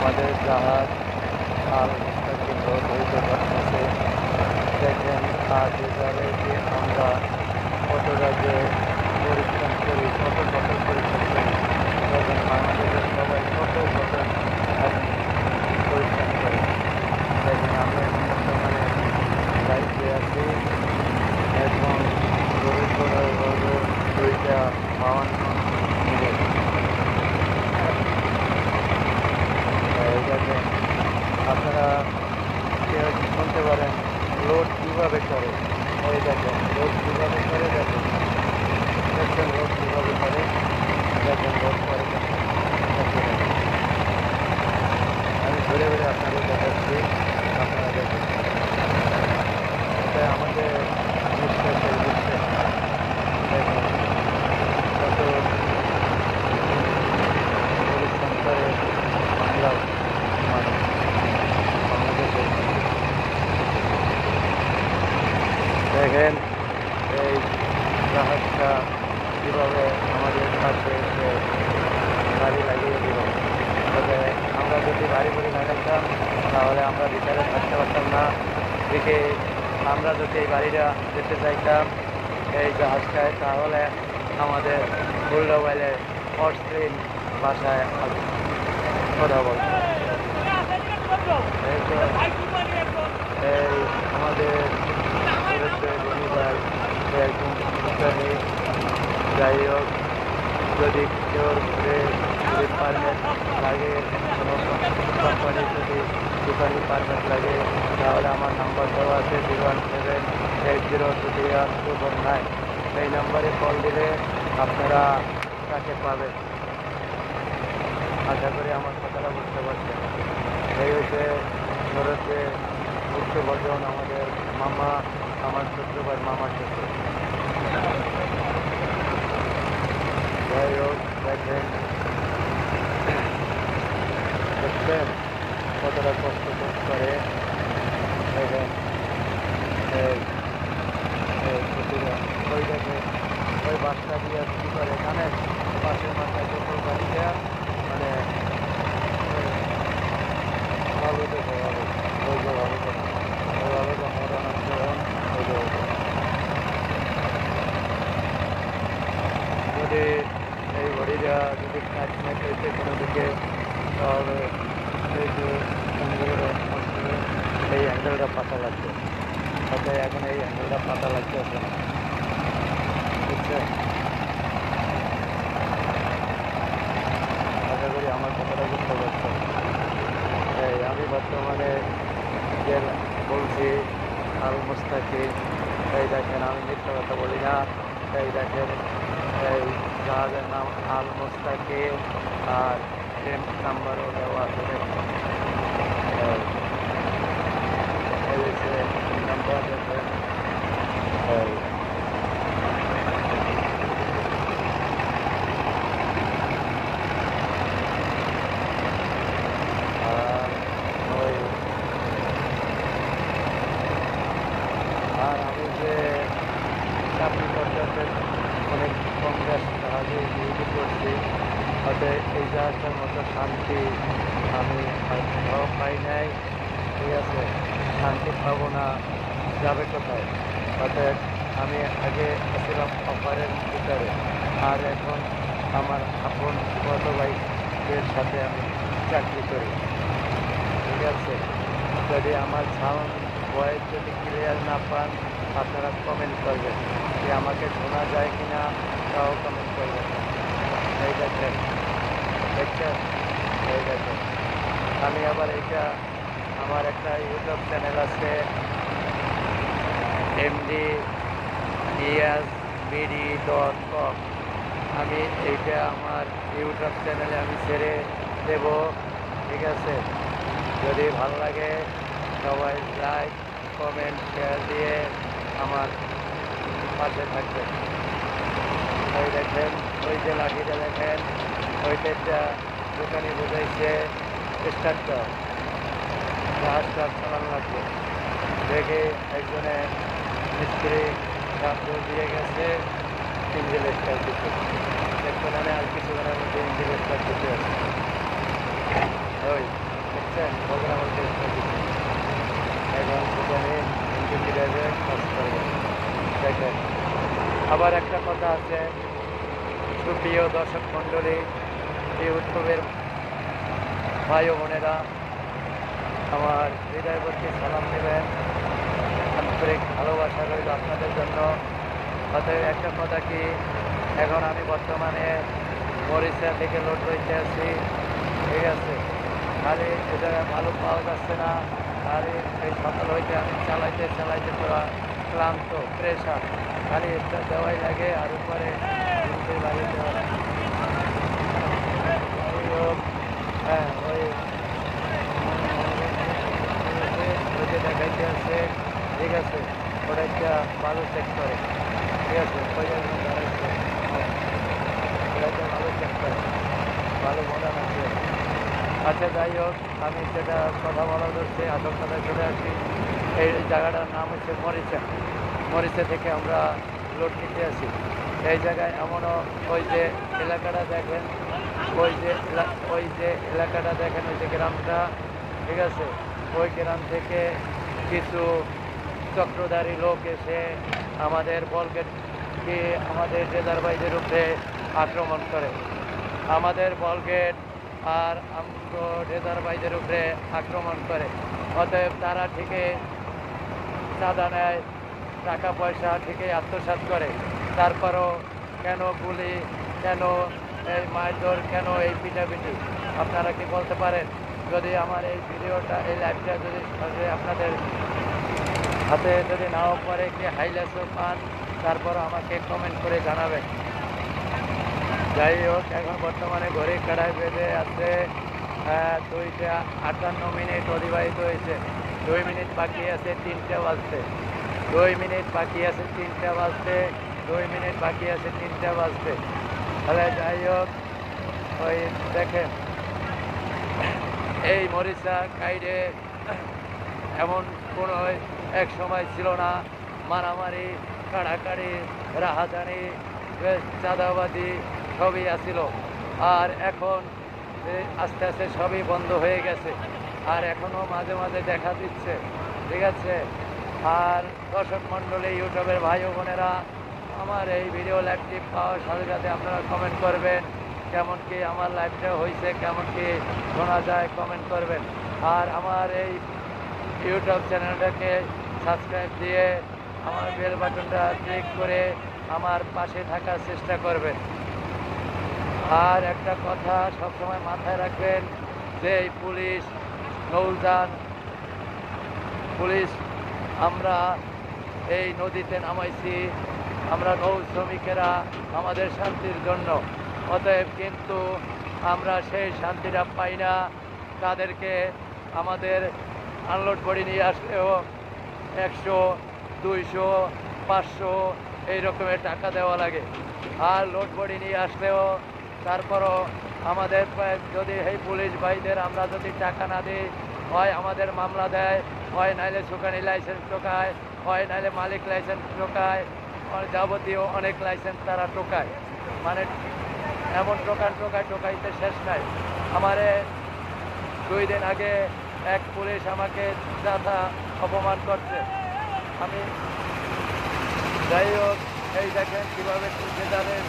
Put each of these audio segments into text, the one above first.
আমাদের জাহাজ রোড হইতে করতেছে দেখেন, আজ এবারে যে আমরা কতটা যে পরিশ্রম করি কত বছর পরিশ্রম করি। দেখেন, বাংলাদেশের সবাই কত বছর পরিশ্রম করে। দেখেন, আমরা বর্তমানে দায়িত্বে আছি। এবং হল দুইটা বাউান্ন মিনিট এই দেখেন আপনারা কেউ শুনতে পারেন লোড কীভাবে করে দেখেন কীভাবে করে। আমি ঘুরে ঘুরে আপনাদের দেখাচ্ছি আপনারা দেখেন আমাদের বিশ্বাসের বিশ্বাস দেখেন কত পরিশ্রম করে আমরা মানুষ বাংলাদেশের মানুষ। দেখেন এই জাহাজটা কীভাবে আমাদের কাছে এসে বাড়ি লাগিয়ে দিল তবে আমরা যদি থাকতাম তাহলে আমরা বিচারে থাকতে পারতাম না। এদিকে আমরা যদি এই বাড়িটা যেতে চাইতাম, এই জাহাজটায়, তাহলে আমাদের অস্ট্রেল অশ্লীল ভাষায় কথা তো, এই আমাদের সুরতের ধনী ভাই সে একজন ইসলামী যাই হোক যদি কেউ ঘুরে যদি পারমিট লাগে কোনো কোম্পানি যদি দোকানি পারমিট লাগে তাহলে আমার নাম্বার দেওয়া আছে zero one seven eight zero two three one two four nine এই নাম্বারে কল দিলে আপনারা তাকে পাবেন আশা করি আমার কথাটা বুঝতে পারছেন এই হচ্ছে ভারতে মুখ্য ভজন আমাদের মামা আমার ছোট্ট ভাই মামার ছোট্ট যাই হোক দেখেন কতটা কষ্ট করে দেখেন ওই দেখেন ওই বাসটা দিয়ে কী করে? এখানে পাশের মাথায় যখন বাড়িটা মানে ভালো দেখে ভালো যে ভালো। যদি এই ঘড়িটা যদি কাজ না খেয়েছে কোনো দিকে, তাহলে এই যে এই হ্যান্ডেলটা পাতা লাগবে। তাতে এখন এই হ্যান্ডেলটা পাতা লাগতে আছে না বুঝছেন আশা করি আমার কথাটা বুঝতে পারছেন এই আমি বর্তমানে যে বলছি আল মুস্তাকি। এই দেখেন, আমি মিথ্যা কথা বলি না। এই দেখেন, এই জাহাজের নাম আল মুস্তাকি আর ট্রেন নাম্বারও দেওয়া আছে। নাম্বার দেখেন এই আর ওই আর আমি যে চাকরি করতে অনেক কম গ্যাস জাহাজে ডিউটি করছি তাতে এই মতো শান্তি আমি পাই নাই। ঠিক আছে, শান্তি পাবো না, যাবে কোথায়? তাতে আমি আগে ছিলাম অফারের ভিতরে। আর এখন আমার আপন বড় ভাইদের সাথে আমি চাকরি করি। ঠিক আছে, যদি আমার সাউন্ড ভয়েস যদি ক্লিয়ার না পান, আপনারা কমেন্ট করবেন যে আমাকে শোনা যায় কি না তাও কমেন্ট করবেন। এই দেখেন। দেখছেন? এই দেখেন। আমি আবার এইটা, আমার একটা ইউটিউব চ্যানেল আছে। MD Yas BD dot com আমি এইটা আমার ইউটিউব চ্যানেলে আমি ছেড়ে দেব, ঠিক আছে? যদি ভালো লাগে, সবাই লাইক, কমেন্ট, শেয়ার দিয়ে আমার পাশে থাকবেন। ওই দেখেন, ওই যে লাঠিটা দেখেন। ওইটা দোকানি বোঝাইছে দেখে একজনে মিস্ত্রি কাপড় দিয়ে গেছে ইঞ্জিন স্টার্ট দিতে। মানে আর কিছুক্ষণের মধ্যে ইঞ্জিন স্টার্ট দিতে ওই, দেখছেন? বগুড়া বলতে এখন সেখানে ইঞ্জিন ড্রাইভে কাজ করবেন দেখেন। আবার একটা কথা আছে। সুপ্রিয় দর্শক মণ্ডলী এই উৎসবের ভাই ও বোনেরা আমার হৃদয়বর্তী সালাম নেবেন। আন্তরিক ভালোবাসা রইল আপনাদের জন্য। অতএব একটা কথা কি, এখন আমি বর্তমানে মরিচা থেকে লোড হইতে আছি। ঠিক আছে? খালি এ জায়গায় ভালো পাওয়া যাচ্ছে না। আর এই সকাল হইতে আমি চালাইতে চালাইতে পুরো ক্লান্ত, প্রেশার। খালি একটা দেওয়াই লাগে আর উপরে দুধের বাড়ি দেওয়া লাগে যাই হোক, হ্যাঁ ওই ওই দেখাইতে আছে ঠিক আছে ওটা একটা ভালো চেক করে ঠিক আছে হ্যাঁ, ভালো চেক করে ভালো মনে আছে। আচ্ছা যাই হোক আমি সেটা কথা বলা ধরছি আসল কথায় চলে আসি। এই জায়গাটার নাম হচ্ছে মরিচা। মরিচা থেকে আমরা লোড নিতে আসি। এই জায়গায় এমনও ওই যে এলাকাটা দেখেন ওই যে ওই যে এলাকাটা দেখেন ওই যে গ্রামটা ঠিক আছে? ওই গ্রাম থেকে কিছু চক্রধারী লোক এসে আমাদের বলগেটকে, আমাদের রেজারবাইদের উপরে আক্রমণ করে। আমাদের বলগেট আর আমগো উপরে আক্রমণ করে। অতএব তারা ঠিকই চাঁদা নেয় টাকা পয়সা ঠিকই আত্মসাৎ করে। তারপরও কেন গুলি, কেন এই মারধর, কেন এই পিটাপিটি? আপনারা কি বলতে পারেন? যদি আমার এই ভিডিওটা, এই লাইভটা যদি আপনাদের হাতে যদি নাও পরে কি হাইলাইটও পান, তারপর আমাকে কমেন্ট করে জানাবেন। যাই হোক, এখন বর্তমানে ঘড়ি কাড়াই বেঁধে আছে দুইটা আটান্ন মিনিট অতিবাহিত হয়েছে। দুই মিনিট বাকি আছে তিনটে বাজতে। দুই মিনিট বাকি আছে তিনটে বাজতে। দুই মিনিট বাকি আছে তিনটে বাজতে। তাহলে যাই হোক, ওই দেখেন। এই মরিচা কাইডে এমন কোনো এক সময় ছিল না। মারামারি, কাড়াকাড়ি, রাহাজানি চাঁদাবাদি সবই আসিল আর এখন আস্তে আস্তে সবই বন্ধ হয়ে গেছে। আর এখনও মাঝে মাঝে দেখা দিচ্ছে, ঠিক আছে? আর দর্শক মণ্ডলী, ইউটিউবের ভাই বোনেরা, আমার এই ভিডিও লাইভটি পাওয়ার সাথে সাথে আপনারা কমেন্ট করবেন। কেমন কি আমার লাইফটা হয়েছে কেমন কি শোনা যায় কমেন্ট করবেন। আর আমার এই ইউটিউব চ্যানেলটাকে সাবস্ক্রাইব দিয়ে আমার বেল বাটনটা ক্লিক করে আমার পাশে থাকার চেষ্টা করবেন। আর একটা কথা সবসময় মাথায় রাখবেন যে এই পুলিশ, নৌযান, পুলিশ, আমরা এই নদীতে নামাইছি। আমরা নৌ শ্রমিকেরা আমাদের শান্তির জন্য। অতএব কিন্তু আমরা সেই শান্তিটা পাই না। তাদেরকে আমাদের আনলোড বডি নিয়ে আসলেও একশো, দুইশো, পাঁচশো এই রকমের টাকা দেওয়া লাগে। আর লোড বডি নিয়ে আসলেও তারপরও আমাদের যদি এই পুলিশ ভাইদের আমরা যদি টাকা না দিই, হয় আমাদের মামলা দেয়, হয় নাইলে সুকানি লাইসেন্স টোকায় হয় নাইলে মালিক লাইসেন্স টোকায় যাবতীয় অনেক লাইসেন্স তারা টোকায় মানে এমন টোকান টোকায় টোকাইতে শেষ নাই। আমারে দুই দিন আগে এক পুলিশ আমাকে যাতা অপমান করছে। আমি যাই হোক, এই দেখেন কীভাবে ঠিকাদারের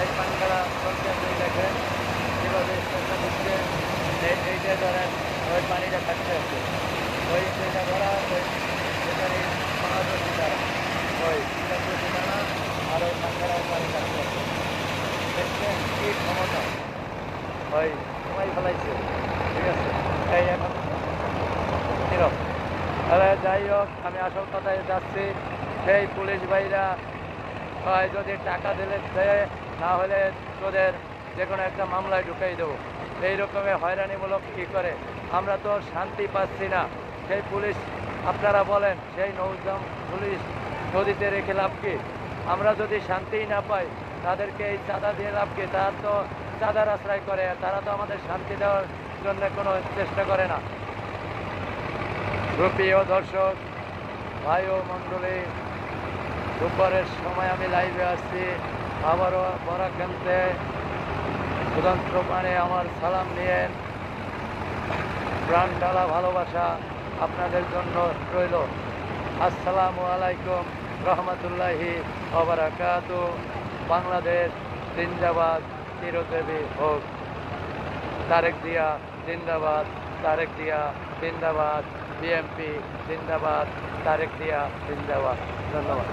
এই পানখানা চলছে এই দেখেন কীভাবে এই এইটা ধরেন ওই পানিটা আছে ওই সেইটা ধরা, ওই মহাদর্শী দ্বারা ওই চিরাদর্শী দ্বারা আর ওই পানখানার পানি থাকতে আছে দেখছেন কী ক্ষমতা ওই সময় ফেলাইছে ঠিক আছে? এই এখন নীরব তাহলে যাই হোক, আমি আসল কথায় যাচ্ছি, সেই পুলিশ ভাইরা হয় যদি টাকা দিলে দেয় না হলে তোদের যে কোনো একটা মামলায় ঢুকাই দেবো। এই রকমের হয়রানিমূলক কী করে? আমরা তো শান্তি পাচ্ছি না। সেই পুলিশ, আপনারা বলেন, সেই নৌজাম পুলিশ নদীতে রেখে লাভ কি? আমরা যদি শান্তিই না পাই, তাদেরকে এই চাঁদা দিয়ে লাভ কি? তারা তো চাঁদার আশ্রয় করে, তারা তো আমাদের শান্তি দেওয়ার জন্য কোনো চেষ্টা করে না। প্রিয় দর্শক, ভাই ও মণ্ডলী, দুপুরের সময় আমি লাইভে আসছি আবারও বরাকান্তে সুতন্ত্র পানে আমার সালাম নিয়ে প্রাণ ডালা ভালোবাসা আপনাদের জন্য রইল। আসসালামু আলাইকুম রহমতুল্লাহি ওবরাকাত বাংলাদেশ জিন্দাবাদ। চিরদেবী হোক তারেক দিয়া জিন্দাবাদ তারেক দিয়া জিন্দাবাদ বিএমপি জিন্দাবাদ তারেক দিয়া জিন্দাবাদ। ধন্যবাদ।